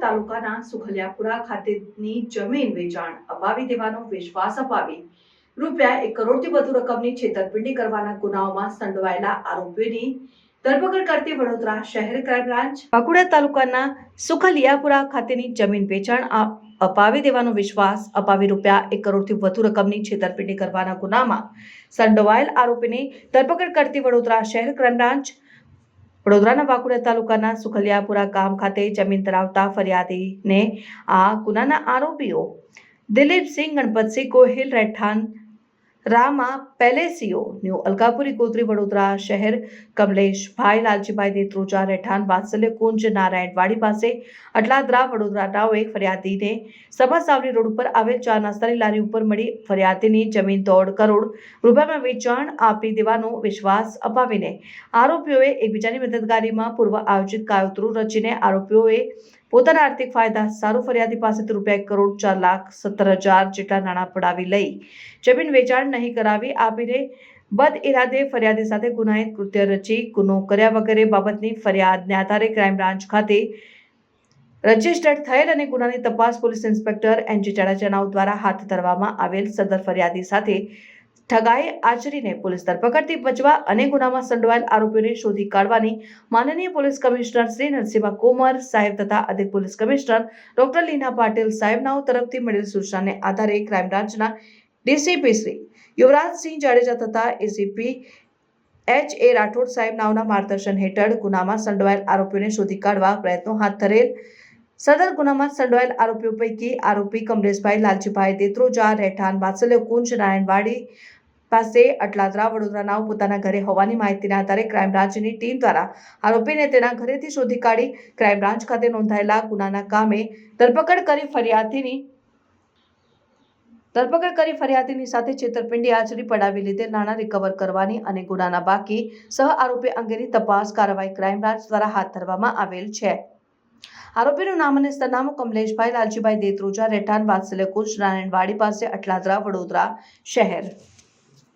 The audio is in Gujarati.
તાલુકાના સુખલિયાપુરા ખાતેની જમીન વેચાણ અપાવી દેવાનો વિશ્વાસ અપાવી. રૂપિયા એક કરોડથી વધુ રકમની છેતરપિંડી કરવાના ગુનાઓમાં સંડોવાયેલા આરોપીઓની ધરપકડ કરતી વડોદરા શહેર ક્રાઇમ બ્રાન્ચ વાંકુડા તાલુકાના સુખલિયાપુરા ખાતેની જમીન વેચાણ અપાવી દેવાનો વિશ્વાસ અપાવી રૂપિયા એક કરોડથી વધુ રકમની છેતરપિંડી કરવાના ગુનામાં સંડોવાયેલ આરોપીની ધરપકડ કરતી વડોદરા શહેર ક્રાઇમ બ્રાન્ચ વડોદરાના વાકુડા તાલુકાના સુખલિયાપુરા ગામ ખાતે જમીન ધરાવતા ફરિયાદીને આ ગુનાના આરોપીઓ દિલીપસિંહ ગણપતસિંહ ગોહિલ રહેઠાણ રામા પેલેસીઓ, ન્યૂ અલકાપુરી, ગોત્રી, વડોદરા શહેર કમલેશભાઈ લાલજીભાઈ દેત્રોજા, રહેઠાણ વાત્સલ્ય, કુંજ નારાયણવાડી પાસે, અટલાદરા, વડોદરા નાઓએ ફરિયાદીને સભા સાવરી રોડ ઉપર આવેલ ચાર નાસ્તાની લારી ઉપર મળી ફરિયાદીની જમીન દોઢ કરોડ રૂપિયામાં વેચાણ આપી દેવાનો વિશ્વાસ અપાવીને આરોપીઓએ એકબીજાની મદદગારીમાં પૂર્વ આયોજિત કાયોતરું રચીને આરોપીઓએ પોતાના આર્થિક ફાયદા સારું ફરિયાદી પાસેથી રૂપિયા એક કરોડ ચાર લાખ સત્તર હજાર જેટલા નાણાં પડાવી લઈ જમીન વેચાણ નહીં કરાવી આપીને બદ ઇરાદે ફરિયાદી સાથે ગુનાહિત કૃત્ય રચી ગુનો કર્યા વગેરે બાબતની ફરિયાદને આધારે ક્રાઇમ બ્રાન્ચ ખાતે રજિસ્ટર્ડ થયેલ અને ગુનાની તપાસ પોલીસ ઇન્સ્પેક્ટર એનજી જાડેજાનાઓ દ્વારા હાથ ધરવામાં આવેલ સદર ફરિયાદી સાથે ઠગાઈ આચરીને પોલીસ ધરપકડથી બચવા અને ગુનામાં સંડોવાયેલ આરોપીઓને શોધી કાઢવાની માનનીય પોલીસ કમિશનર શ્રી નરસિંહ કુમાર સાહેબ તથા અધિક police commissioner doctor Leena Patil સાહેબનાઓ તરફથી મળેલ સૂચનાને આધારે ક્રાઇમ બ્રાન્ચના ડીસીપી શ્રી યુવરાજસિંહ જાડેજા તથા એસીપી એચ એ રાઠોડ સાહેબ નામના માર્ગદર્શન હેઠળ ગુનામાં સંડોવાયેલ આરોપીઓને શોધી કાઢવા પ્રયત્નો હાથ ધરેલ. સદર ગુનામાં સંડોવાયેલ આરોપીઓ પૈકી આરોપી કમલેશભાઈ લાલજીભાઈ દેત્રોજા, રહેઠાણ વાત્સલ્ય કુંજ, નારાયણવાડી પાસે અટલાદરા વડોદરાના પોતાના ઘરે હોવાની માહિતીના આધારે ક્રાઇમ બ્રાન્ચની ટીમ દ્વારા આરોપીને તેના ઘરેથી શોધી કાઢી ક્રાઇમ બ્રાન્ચ ખાતે નોંધાયેલા ગુનાના કામે ધરપકડ કરી ફરિયાદીની ધરપકડ કરી ફરિયાદીની સાથે છેતરપિંડી હાજરી પડાવી લીધે નાણાં રિકવર કરવાની અને ગુનાના બાકી સહ આરોપી અંગેની તપાસ કાર્યવાહી ક્રાઇમ બ્રાન્ચ દ્વારા હાથ ધરવામાં આવેલ છે. આરોપીનું નામ અને સરનામું કમલેશભાઈ લાલજીભાઈ દેત્રોજા, રહેઠાણ વાત્સલ્ય કુંજ, નારાયણવાડી પાસે અટલાદરા, વડોદરા શહેર.